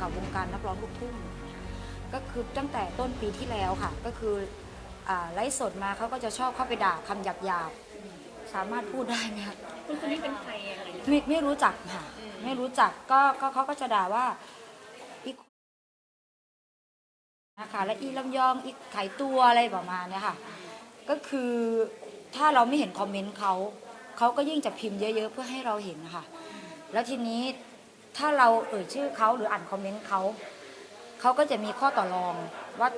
กับวงการนักร้องลูกทุ่งก็คือตั้งแต่ต้นปีที่แล้วค่ะ ก็คือไลฟ์สดมาเขาก็จะชอบเข้าไปด่าคำหยาบหยาบสามารถพูดได้ไหมคะคุณคนนี้เป็นใครอะไรไม่ไม่รู้จักค่ะ ไม่รู้จักก็ก็เขาก็จะด่าว่าอีนะคะและอีลำยองอีไขตัวอะไรประมาณนี้ค่ะ ก็คือถ้าเราไม่เห็นคอมเมนต์เขาเขาก็ยิ่งจะพิมพ์เยอะๆเพื่อให้เราเห็นค่ะแล้วทีนี้ ถ้าเราเอ่ยชื่อเขาหรืออ่านคอมเมนต์เขาเขาก็จะมีข้อต่อรองว่า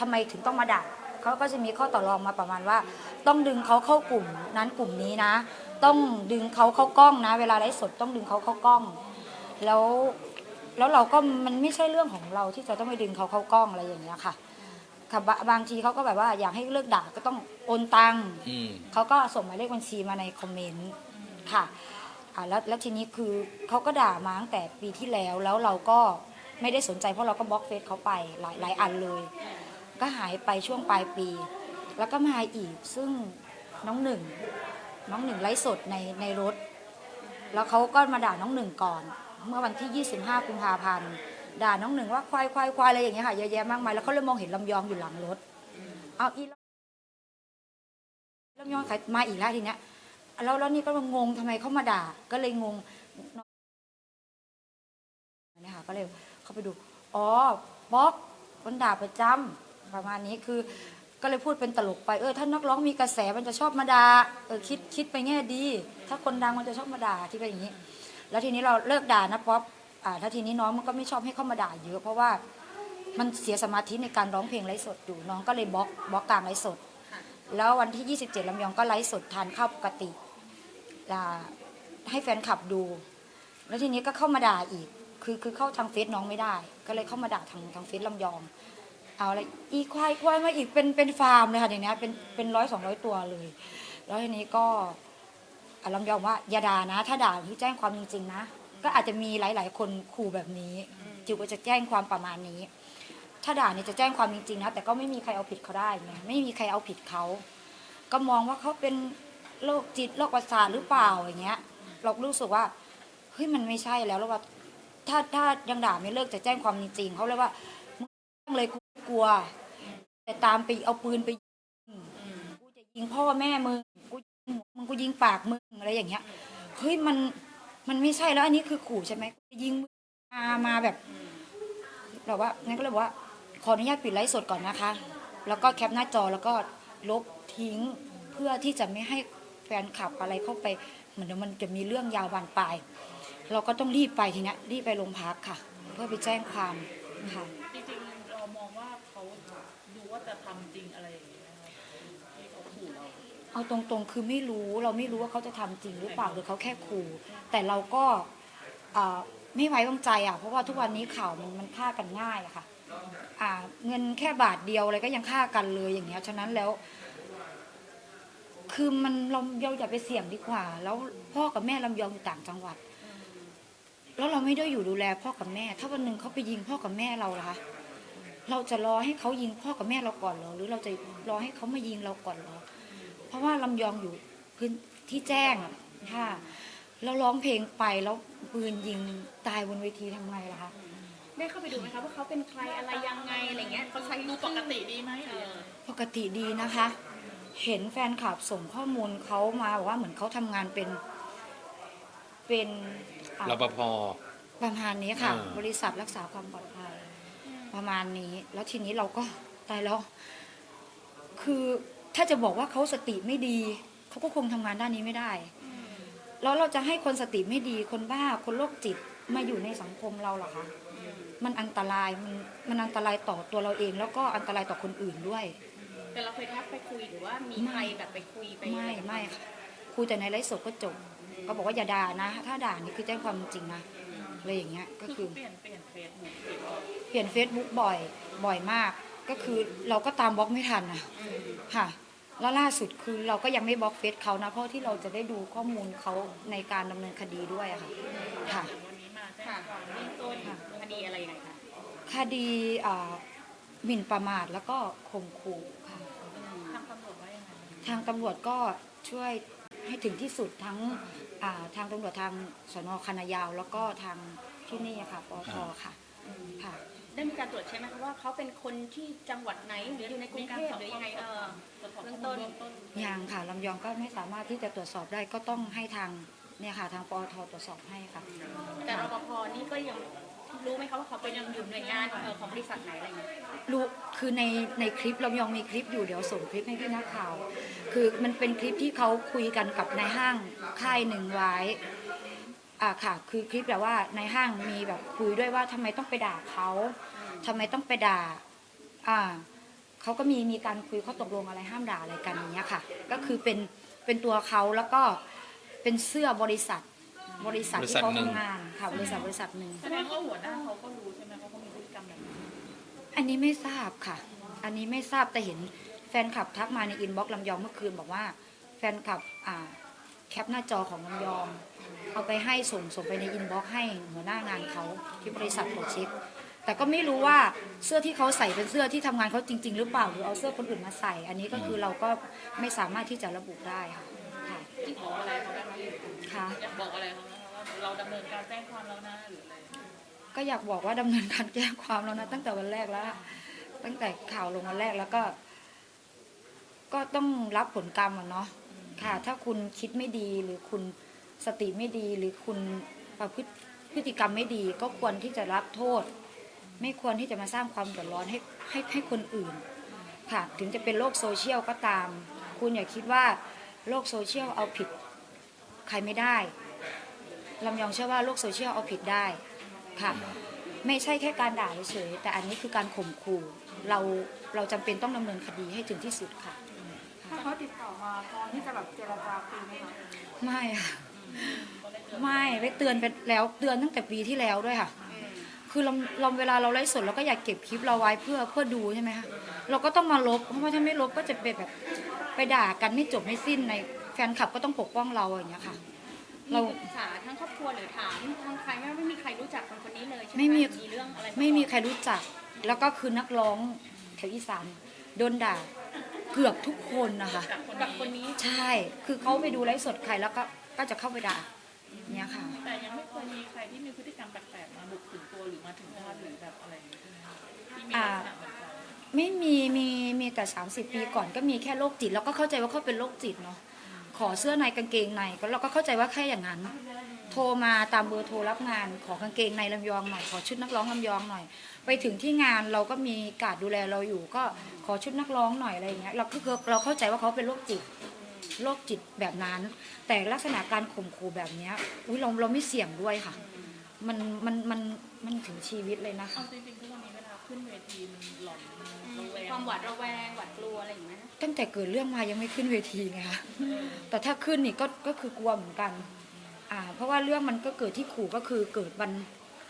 ทำไมถึงต้องมาด่าเขาก็จะมีข้อต่อรองมาประมาณว่า ต้องดึงเขาเข้ากลุ่มนั้นกลุ่มนี้นะ ต้องดึงเขาเข้ากล้องนะ เวลาไลฟ์สดต้องดึงเขาเข้ากล้อง แล้วแล้วเราก็มันไม่ใช่เรื่องของเราที่จะต้องไปดึงเขาเข้ากล้องอะไรอย่างเงี้ยค่ะค่ะบะบางทีเขาก็แบบว่าอยากให้เลิกด่าก็ต้องโอนตังค์อืมเขาก็ส่งหมายเลขบัญชีมาในคอมเมนต์ค่ะ อ่าแล้วแล้วทีนี้คือเขาก็ด่ามาตั้งแต่ปีที่แล้วแล้วเราก็ไม่ได้สนใจเพราะเราก็บล็อกเฟซเขาไปหลายหลายอันเลย ก็หายไปช่วงปลายปี แล้วก็มาอีกซึ่งน้องหนึ่ง น้องหนึ่งไลฟ์สดในในรถ แล้วเขาก็มาด่าน้องหนึ่งก่อน เมื่อวันที่ 25กุมภาพันธ์ด่าน้องหนึ่งว่าควายควายควายอะไรอย่างเงี้ยค่ะเยอะแยะมากมายแล้วเขาเลยมองเห็นลำยองอยู่หลังรถเอาอีลำยองขายมาอีกแล้วทีเนี้ย แล้วแล้วนี่ก็งงทำไมเขามาด่า ก็เลยงงเนี่ยค่ะก็เลยเข้าไปดู อ๋อบล็อกคนด่าประจำประมาณนี้คือ ก็เลยพูดเป็นตลกไปเออถ้านักร้องมีกระแสมันจะชอบมาด่าเออคิดคิดไปแง่ดี ถ้าคนดังมันจะชอบมาด่าที่เป็นอย่างนี้ แล้วทีนี้เราเลิกด่านะป๊อปอ่าถ้าทีนี้น้องมันก็ไม่ชอบให้เข้ามาด่าเยอะเพราะว่ามันเสียสมาธิในการร้องเพลงไลฟ์สดอยู่น้องก็เลยบล็อกบล็อกกลางไลฟ์สด แล้ววันที่ 27ลำยองก็ไลฟ์สดทานข้าวปกติ อ่าให้แฟนคลับดู แล้วทีนี้ก็เข้ามาด่าอีก คือคือเข้าทางเฟซน้องไม่ได้ ก็เลยเข้ามาด่าทางทางเฟซลำยอง เอาอะไรอีควายควายมาอีกเป็นเป็นฟาร์มเลยค่ะอย่างเนี้ยเป็นเป็นร้อยสองร้อยตัวเลย แล้วทีนี้ก็อะลำยองว่าอย่าด่านะ ถ้าด่าคือแจ้งความจริงๆนะ ก็อาจจะมีหลาย ๆ คนขู่แบบนี้จิวก็จะแจ้งความประมาณนี้ ถ้าด่าเนี่ยจะแจ้งความจริงๆนะแต่ก็ไม่มีใครเอาผิดเขาได้ไงไม่มีใครเอาผิดเขา ก็มองว่าเขาเป็น โรคจิตโรคประสาทหรือเปล่าอย่างเงี้ย เรารู้สึกว่าเฮ้ยมันไม่ใช่แล้วแล้วว่า ถ้าถ้ายังด่าไม่เลิกจะแจ้งความจริงๆเขาเลยว่ามึงเลยกูกลัว แต่ตามไปเอาปืนไปยิงกูจะยิงพ่อแม่มึงกูยิงมึงกูยิงปากมึงอะไรอย่างเงี้ยเฮ้ยมันมันไม่ใช่แล้วอันนี้คือขู่ใช่ไหมกูจะยิงมึงมามาแบบเราว่างั้นก็เลยบอกว่า ขออนุญาตปิดไลฟ์สดก่อนนะคะ แล้วก็แคปหน้าจอแล้วก็ลบทิ้งเพื่อที่จะไม่ให้ นคลับอะไรเข้าไปเหมือนเดี๋ยวมันจะมีเรื่องยาวบานปลาย เราก็ต้องรีบไปทีเนี้ยรีบไปโรงพักค่ะ เพื่อไปแจ้งความค่ะจริงๆเรามองว่าเขาดูว่าจะทำจริงอะไรอย่างเงี้ยนะครับที่เขาขู่เรา เอาตรงๆ คือไม่รู้เราไม่รู้ว่าเขาจะทำจริงหรือเปล่าหรือเขาแค่ขู่แต่เราก็อ่าไม่ไว้วางใจอะเพราะว่าทุกวันนี้ข่าวมันมันฆ่ากันง่ายอะค่ะ อ่าเงินแค่บาทเดียวอะไรก็ยังฆ่ากันเลยอย่างเงี้ยฉะนั้นแล้ว คือมันเราเราอย่าไปเสี่ยงดีกว่า แล้วพ่อกับแม่ลำยองอยู่ต่างจังหวัด แล้วเราไม่ได้อยู่ดูแลพ่อกับแม่ ถ้าวันหนึ่งเขาไปยิงพ่อกับแม่เราล่ะคะเราจะรอให้เขายิงพ่อกับแม่เราก่อนเหรอหรือเราจะรอให้เขามายิงเราก่อนเหรอเพราะว่าลำยองอยู่พื้นที่แจ้งอะค่ะแล้วร้องเพลงไปแล้วปืนยิงตายบนเวทีทำไงล่ะคะได้เข้าไปดูไหมคะว่าเขาเป็นใครอะไรยังไงอะไรเงี้ยเขาใช้ดูปกติดีไหมหรือยังไงปกติดีนะคะ เห็นแฟนคลับส่งข้อมูลเขามาบอกว่าเหมือนเขาทำงานเป็นเป็นอะรปภ ประมาณนี้ค่ะ อ่า บริษัทรักษาความปลอดภัย ประมาณนี้ แล้วทีนี้เราก็ตายแล้ว คือถ้าจะบอกว่าเขาสติไม่ดี เขาก็คงทำงานด้านนี้ไม่ได้ แล้วเราจะให้คนสติไม่ดี คนบ้า คนโรคจิตมาอยู่ในสังคมเราเหรอคะ มันอันตราย มันมันอันตรายต่อตัวเราเอง แล้วก็อันตรายต่อคนอื่นด้วย แต่เราเคยทักไปคุยหรือว่ามีใครแบบไปคุยไปไม่อะรกับไม่ค่ะคุยแต่ในไลฟ์สดก็จบก็บอกว่าอย่าด่านะ ถ้าด่านี่คือแจ้งความจริงนะอะไรอย่างเงี้ยก็คือคือเปลี่ยนเปลี่ยนเฟซบุ๊กเปลี่ยนเฟซบุ๊กบ่อยบ่อยมาก ก็คือเราก็ตามบล็อกไม่ทันนะค่ะแล้วล่าสุดคือเราก็ยังไม่บล็อกเฟซเขานะเพราะที่เราจะได้ดูข้อมูลเขาในการดำเนินคดีด้วยอะค่ะค่ะวันนี้มาแจ้งความเบื้องต้นคดีอะไรยังไงคะคดีอ่า หมิ่นประมาทแล้วก็ข่มขู่ค่ะ ทางตำรวจว่ายังไงทางตำรวจก็ช่วยให้ถึงที่สุดทั้งอ่าทางตำรวจทางสนคณะยาว แล้วก็ทางที่นี่อะค่ะปอทค่ะค่ะ ได้มีการตรวจใช่ไหมคะว่าเขาเป็นคนที่จังหวัดไหนหรืออยู่ในกรุงเทพหรือยังไงเออตรวจสอบเบื้ข้อองมูลต้นเบื้องต้น ยังค่ะลำยองก็ไม่สามารถที่จะตรวจสอบได้ก็ต้องให้ทางเนี่ยค่ะ ทางปอทตรวจสอบให้ค่ะ แต่รปภนี่ก็ยัง รู้ไหมคะว่าเขาเป็นอยู่หน่วยงานเอ่อของบริษัทไหนอะไรเงี้ยรู้คือในในคลิปลำยองมีคลิปอยู่เดี๋ยวส่งคลิปให้พี่นักข่าว คือมันเป็นคลิปที่เขาคุยกันกับในห้างค่ายหนึ่งไว้อ่าค่ะ คือคลิปแบบว่าในห้างมีแบบคุยด้วยว่าทำไมต้องไปด่าเขาทำไมต้องไปด่า อ่าเขาก็มีมีการคุยข้อตกลงอะไรห้ามด่าอะไรกันอย่างเงี้ยค่ะ ก็คือเป็นเป็นตัวเขาแล้วก็เป็นเสื้อบริษัท บริษัทที่เขาบริษัทหนึ่งทำงานค่ะบริษัทบริษัทหนึ่งแสดงว่าหัวหน้าเขาก็รู้ใช่ไหมว่าเขามีพฤติกรรมแบบนี้อันนี้ไม่ทราบค่ะ อันนี้ไม่ทราบแต่เห็นแฟนคลับทักมาในอินบ็อกซ์ลำยองเมื่อคืนบอกว่าแฟนคลับอ่าแคปหน้าจอของลำยอง เอาไปให้ส่งส่งไปในอินบ็อกซ์ให้หัวหน้างานเขาที่บริษัทตรวจเช็คแต่ก็ไม่รู้ว่าเสื้อที่เขาใส่เป็นเสื้อที่ทำงานเขาจริง ๆ หรือเปล่าหรือเอาเสื้อคนอื่นมาใส่ อันนี้ก็คือเราก็ไม่สามารถที่จะระบุได้ค่ะค่ะที่บอกอะไรเขาได้ไหมค่ะอยากบอกอะไรเขาไหมคะว่า เราดำเนินการแจ้งความแล้วนะหรืออะไรก็อยากบอกว่าดำเนินการแจ้งความแล้วนะตั้งแต่วันแรกแล้ว ตั้งแต่ข่าวลงวันแรกแล้วก็ ก็ต้องรับผลกรรมอะเนาะค่ะ ถ้าคุณคิดไม่ดีหรือคุณสติไม่ดีหรือคุณประพฤติพฤติกรรมไม่ดี ก็ควรที่จะรับโทษ ไม่ควรที่จะมาสร้างความเดือดร้อนให้ให้ให้คนอื่น ค่ะ ถึงจะเป็นโลกโซเชียลก็ตาม คุณอย่าคิดว่าโลกโซเชียลเอาผิดใครไม่ได้ ลำยองเชื่อว่าโลกโซเชียลเอาผิดได้ค่ะ ไม่ใช่แค่การด่าเฉยๆแต่อันนี้คือการข่มขู่เราเราจำเป็นต้องดำเนินคดีให้ถึงที่สุดค่ะ ถ้าเขาติดต่อมาพร้อมที่จะแบบเจรจาคุยไหมคะไม่ค่ะไม่ไปเตือนไปแล้วเตือนตั้งแต่ปีที่แล้วด้วยค่ะ คือเราเราเวลาเราไลฟ์สดเราก็อยากเก็บคลิปเราไว้เพื่อเพื่อดูใช่ไหมคะเราก็ต้องมาลบเพราะว่าถ้าไม่ลบก็จะเป็นแบบไปด่ากันไม่จบไม่สิ้นในแฟนคลับก็ต้องปกป้องเราอย่างเงี้ยค่ะ เรามีปรึกษาทั้งครอบครัวหรือถามทางใครไหมว่าไม่มีใครรู้จักคนคนนี้เลยใช่ไหมไม่มี มีเรื่องอะไราไม่มีก่อนใครรู้จัก แล้วก็คือนักร้องแถวอีสานโดนด่าเกือบทุกคนนะคะ กับคนนี้ ใช่ คือเขาไปดูไลฟ์สดใครแล้วก็ก็จะเข้าไปด่าเนี่ยค่ะ แต่ยังไม่เคยมีใครที่มีพฤติกรรมแปลกๆมาบุกถึงตัวหรือมาถึงบ้านหรือแบบอะไรอย่างเงี้ยใช่ไหมคะที่มีลักษณะเหมือนเราไม่มีมีมีแต่ 30 ปีก่อนก็มีแค่โรคจิต แล้วก็เข้าใจว่าเขาเป็นโรคจิตเนาะ ขอเสื้อในกางเกงในก็เราก็เข้าใจว่าแค่อย่างนั้น โทรมาตามเบอร์โทรรับงานขอกางเกงในลำยองหน่อยขอชุดนักร้องลำยองหน่อย ไปถึงที่งานเราก็มีการดูแลเราอยู่ ก็ขอชุดนักร้องหน่อยอะไรอย่างเงี้ยเราคือเราเข้าใจว่าเขาเป็นโรคจิตโรคจิตแบบนั้น แต่ลักษณะการข่มขู่แบบเนี้ยอุ้ยเราเราไม่เสี่ยงด้วยค่ะ มันมันมันมันถึงชีวิตเลยนะคะ เอาจริงๆทุกวันนี้เขึ้นเวทีมันหลอนมันระแวงความหวาดระแวงหวาดกลัวอะไรอย่างเงี้ยตั้งแต่เกิดเรื่องมายังไม่ขึ้นเวทีไงคะแต่ถ้าขึ้นนี่ก็ก็คือกลัวเหมือนกัน อ่า เพราะว่าเรื่องมันก็เกิดที่ขู่ก็คือเกิดวัน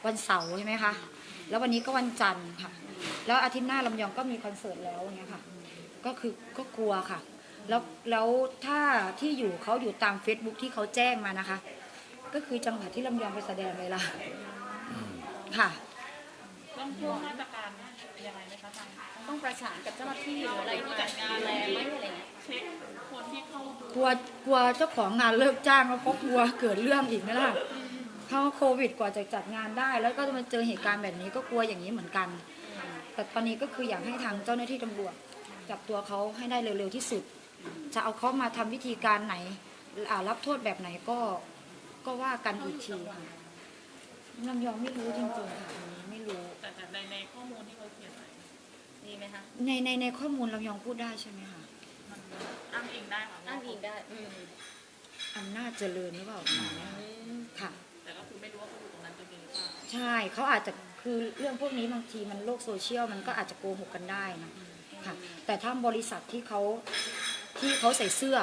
วันเสาร์ใช่ไหมคะ แล้ววันนี้ก็วันจันทร์ค่ะ แล้วอาทิตย์หน้าลำยองก็มีคอนเสิร์ตแล้วอย่างเงี้ยค่ะ ก็คือก็กลัวค่ะ แล้วแล้วถ้าที่อยู่เขาอยู่ตาม Facebook ที่เขาแจ้งมานะคะ ก็คือจังหวัดที่ลำยองไปแสดงเลยล่ะค่ะ ต้องพ่วงมาตรการยังไงไหมคะทางต้องประสานกับเจ้าหน้าที่หรืออะไรที่จัดการแลไหมอะไรเงี้ยเช็คคนที่เข้ากลัวกลัวเจ้าของงานเลิกจ้างแล้วก็กลัวเกิดเรื่องอีกไหมล่ะเพราะว่าโควิดกว่าจะจัดงานได้ แล้วก็จะมาเจอเหตุการณ์แบบนี้ก็กลัวอย่างนี้เหมือนกัน แต่ตอนนี้ก็คืออยากให้ทางเจ้าหน้าที่ตำรวจจับตัวเขาให้ได้เร็วๆที่สุด จะเอาเขามาทำวิธีการไหนรับโทษแบบไหนก็ก็ว่ากันอีกทีค่ะลำยองไม่รู้จริงๆค่ะ ในในในข้อมูลลำยองพูดได้ใช่ไหมคะมันอ้างอิงได้ค่ะอ้างอิงได้ อืมอำนาจเจริญหรือเปล่าค่ะ แต่ก็คือไม่รู้ว่าเขาอยู่ตรงนั้นจริงๆหรือเปล่าใช่เขาอาจจะคือเรื่องพวกนี้บางทีมันโลกโซเชียลมันก็อาจจะโกหกกันได้นะค่ะ แต่ถ้าบริษัทที่เขาที่เขาใส่เสื้อ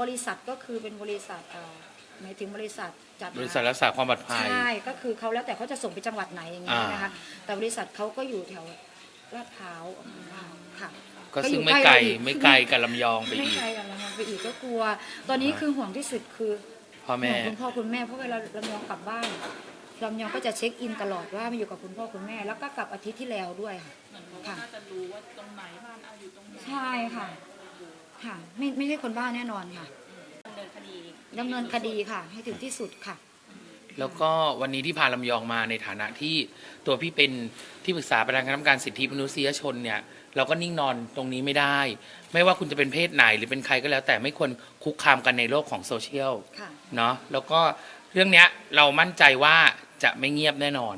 บริษัทก็คือเป็นบริษัทเอ่อหมายถึงบริษัทจัดหาบริษัทรักษาความปลอดภัยใช่ก็คือเขาแล้วแต่เขาจะส่งไปจังหวัดไหนอย่างเงี้ยอ่านนะคะแต่บริษัทเขาก็อยู่แถว ลาดพร้าวค่ะก็ก็อยู่ซึ่งไม่ใกล้ไกลเราอีกไม่ไกลกับลำยองไปไม่อีก ไกลกันแล้วไปอีกก็กลัว ตอนนี้คือห่วงที่สุดคือพ่อแม่ห่วงคุณพ่อคุณแม่เพราะเวลาลำยองกลับบ้านลำยองก็จะเช็คอินตลอดว่ามาอยู่กับคุณพ่อคุณแม่แล้วก็กลับอาทิตย์ที่แล้วด้วยค่ะ เหมือนเขาก็น่าจะรู้ว่าตรงไหนบ้านเอาอยู่ตรงไหนใช่ค่ะ ค่ะ ไม่ไม่ใช่คนบ้าแน่นอนค่ะดำเนินคดีดำเนินคดีค่ะ ให้ถึงที่สุดค่ะ แล้วก็วันนี้ที่พาลำยองมาในฐานะที่ตัวพี่เป็นที่ปรึกษาประธานคณะกรรมการสิทธิมนุษยชนเนี่ยเราก็นิ่งนอนตรงนี้ไม่ได้ ไม่ว่าคุณจะเป็นเพศไหนหรือเป็นใครก็แล้ว แต่ไม่ควรคุกคามกันในโลกของโซเชียลค่ะเนาะแล้วก็เรื่องเนี้ยเรามั่นใจว่าจะไม่เงียบแน่นอน